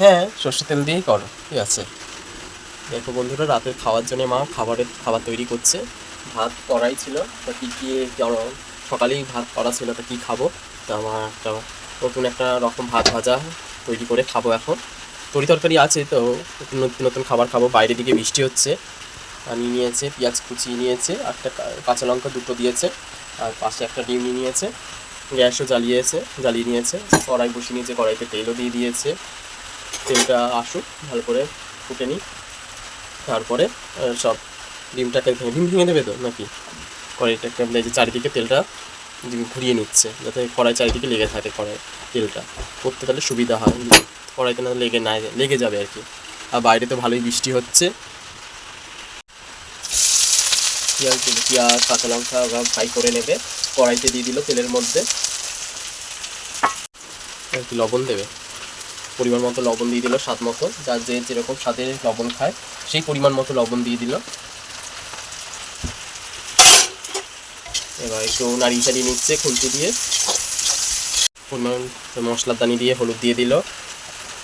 হ্যাঁ সর্ষের তেল দিয়েই করো, ঠিক আছে। দেখো বন্ধুরা রাতে খাওয়ার জন্য মা খাবারের খাবার তৈরি করছে। ভাত করাই ছিল, তা কী কী সকালেই ভাত করা ছিল, তা কী খাব? তা আমার একটা নতুন একটা রকম ভাত ভাজা তৈরি করে খাব এখন। তরি তরকারি আছে তো, নতুন নতুন খাবার খাব, বাইরের দিকে বৃষ্টি হচ্ছে। নিয়ে নিয়েছে, পেঁয়াজ কুচিয়ে নিয়েছে একটা কাঁচা লঙ্কা দুটো দিয়েছে, আর পাশে একটা ডিম নিয়ে নিয়েছে। গ্যাসও জ্বালিয়েছে, জ্বালিয়ে নিয়েছে, কড়াই বসিয়ে নিয়েছে, কড়াইতে তেলও দিয়ে দিয়েছে। তেলটা আসুক, ভালো করে ফুটে নিই তারপরে সব ডিমটাকে ভেঙে ডিম ভেঙে দেবে তো নাকি? কড়াইটাকে এই যে চারিদিকে তেলটা ঘুরিয়ে নিচ্ছে, যাতে কড়াই চারিদিকে লেগে থাকে কড়াই তেলটা। করতে তাহলে সুবিধা হয়। কড়াইতে না লেগে না লেগে যাবে আর কি। আর বাইরে তো ভালোই বৃষ্টি হচ্ছে। পেঁয়াজ দিল, পেঁয়াজ, কাঁচা লঙ্কা ওরা ফ্রাই করে নেবে। কড়াইতে দিয়ে দিল তেলের মধ্যে। আর কি লবণ দেবে। পরিমাণ মতো লবণ দিয়ে দিল স্বাদ মতো। যার যে যেরকম স্বাদের লবণ খায়, সেই পরিমাণ মতো লবণ দিয়ে দিল। এবার একটু নাড়িয়ে চাড়িয়ে নিচ্ছে খুন্তি দিয়ে। পরিমাণ মশলার দানি দিয়ে হলুদ দিয়ে দিল।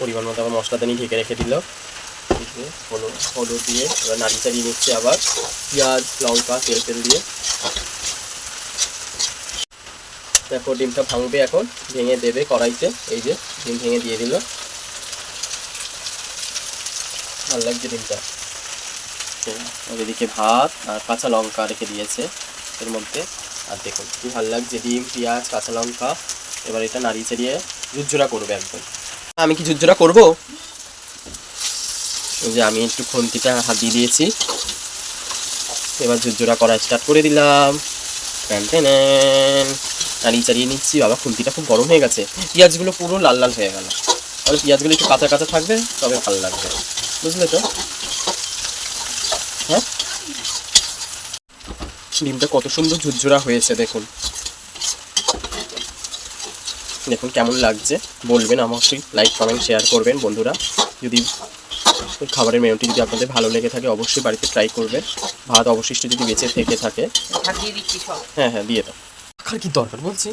পরিমাণ মতো আবার মশলা দানি ঢেকে রেখে দিল। হলুদ হলুদ দিয়ে এবার নাড়িয়ে চাড়িয়ে নিচ্ছে আবার পেঁয়াজ, লঙ্কা, তেল তেল দিয়ে। দেখো, ডিমটা ভাঙবে এখন, ভেঙে দেবে কড়াইতে। এই যে, ডিম ভেঙে দিয়ে দিল। ভালো লাগছে ডিমটা। এদিকে ভাত আর কাঁচা লঙ্কা রেখে দিয়েছে এর মধ্যে। আর দেখুন, কি ভালো লাগছে ডিম, পেঁয়াজ, কাঁচা লঙ্কা। এবার এটা নাড়িয়ে চাড়িয়ে ঝুরঝুরা করবে একদম। আমি কি ঝুরঝুরা করব? এই যে আমি একটু খুন্তিটা হাত দিয়ে দিয়েছি। এবার ঝুরঝুরা করা স্টার্ট করে দিলাম। নাড়িয়ে চাড়িয়ে নিচ্ছি। বাবা, খুন্তিটা খুব গরম হয়ে গেছে। পেঁয়াজগুলো পুরো লাল লাল হয়ে গেল। তাহলে পেঁয়াজগুলো একটু কাঁচা কাঁচা থাকবে, তবে ভালো লাগবে। বুঝলে তো? হ্যাঁ? ডিমটা কত সুন্দর ঝুরঝুরা হয়েছে দেখুন। দেখুন কেমন লাগছে। বলবেন আমাকে লাইক কমেন্ট শেয়ার করবেন বন্ধুরা। যদি খাবারের মেনুটি যদি আপনাদের ভালো লেগে থাকে অবশ্যই বাড়িতে ট্রাই করবেন। ভাত অবশিষ্ট যদি বেঁচে থেকে থাকে। হ্যাঁ হ্যাঁ দিয়ে দাও। আর কি দরকার বলছি?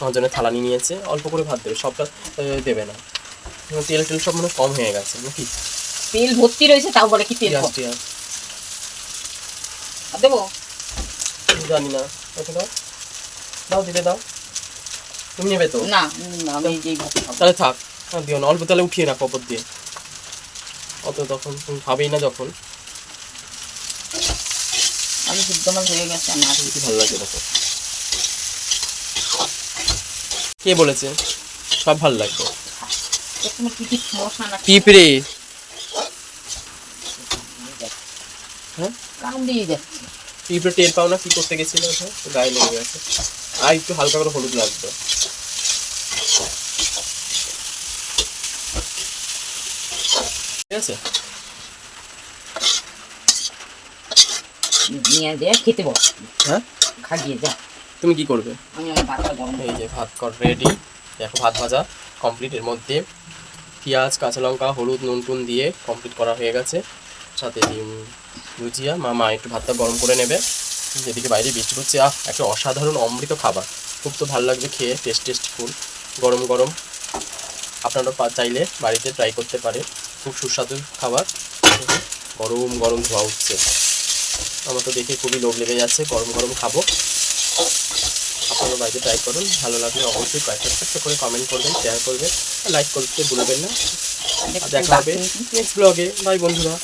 আমার জন্য থালা নিয়ে নিয়েছে অল্প করে ভাত দেবে সবটা দেবে না। তেল টেল সব মানে কম হয়ে গেছে নাকি? তেল ভর্তি রয়েছে তাও বলে কি তেল দেবো? জানি না। দাও। দিবে দাও। তুমি নেবে তো? না আমি যেই তাহলে থাক। দিও না অল্প তাহলে উঠিয়ে রাখো অপর দিয়ে। অত তখন তুমি খাবেই না যখন। আমি শুদ্ধ মাল হয়ে গেছে আমি আসি কি ভালো লাগে দেখো। কে বলেছে? সব ভালো লাগবে। পিঁপড়ে। হ্যাঁ? কারণ দিয়ে যাচ্ছে। পিঁপড়ে টের পাও না কি করতে গেছিল? তো গায়ে লেগে গেছে। আর একটু হালকা করে হলুদ লাগবে। ঠিক আছে? নিয়ে দিয়ে খেতে বস। হ্যাঁ? খাইয়ে যা। তুমি কি করবে? আমি ভাতটা গরম এই যে ভাত কর রেডি দেখো ভাত ভাজা কমপ্লিট এর মধ্যে পেঁয়াজ কাঁচা লঙ্কা হলুদ নুন টুন দিয়ে কমপ্লিট করা হয়ে গেছে। সাথে ডিম লুচিয়া মা মা একটু ভাতটা গরম করে নেবে। যেদিকে বাইরে বৃষ্টি পড়ছে। আহ একটা অসাধারণ অমৃত খাবার। খুব তো ভালো লাগবে খেয়ে টেস্ট টেস্ট ফুল। গরম গরম। আপনারা চাইলে বাড়িতে ট্রাই করতে পারে খুব সুস্বাদু খাবার। গরম গরম ধোয়া উঠছে। আমার তো দেখে খুবই লোভ লেগে যাচ্ছে। গরম গরম খাব। আপনারা বাড়িতে ট্রাই করুন। ভালো লাগলে অবশ্যই কয়েকটা ছোট্ট করে কমেন্ট করবেন শেয়ার করবেন। লাইক করতে ভুলবেন না। দেখা হবে নেক্সট ব্লগে বাই বন্ধুরা।